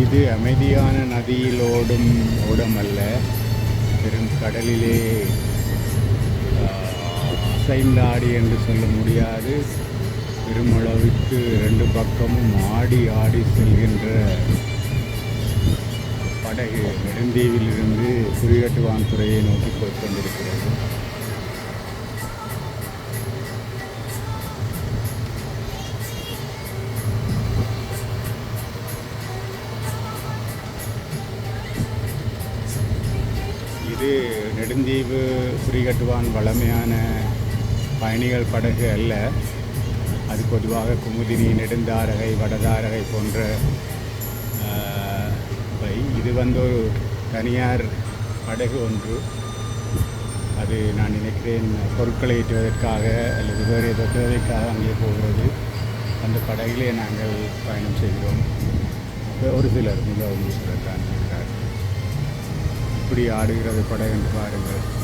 இது அமைதியான நதியில் ஓடும் ஓடம் அல்ல பெரும் கடலிலே அசைந்தாடி என்று சொல்ல முடியாது. பெருமளவுக்கு ரெண்டு பக்கமும் ஆடி ஆடி செல்கின்ற படகு நெடுந்தீவிலிருந்து குறிகட்டுவான் துறையை நோக்கி போய்க் கொண்டிருக்கிறது. இது நெடுந்தீவு குறிகட்டுவான் வளமையான பயணிகள் படகு அல்ல. அது பொதுவாக குமுதினி நெடுந்தாரகை வடதாரகை போன்ற இது வந்து ஒரு தனியார் படகு ஒன்று. அது நான் நினைக்கிறேன் பொருட்களை ஏற்றுவதற்காக அல்லது வேறு ஏதோ தேவைக்காக அங்கே போகிறது. அந்த படகிலே நாங்கள் பயணம் செய்கிறோம். ஒரு சிலர் மிகவும் சிலர் தான் எப்படி ஆடுகிறது படம் என்று பாருங்கள்.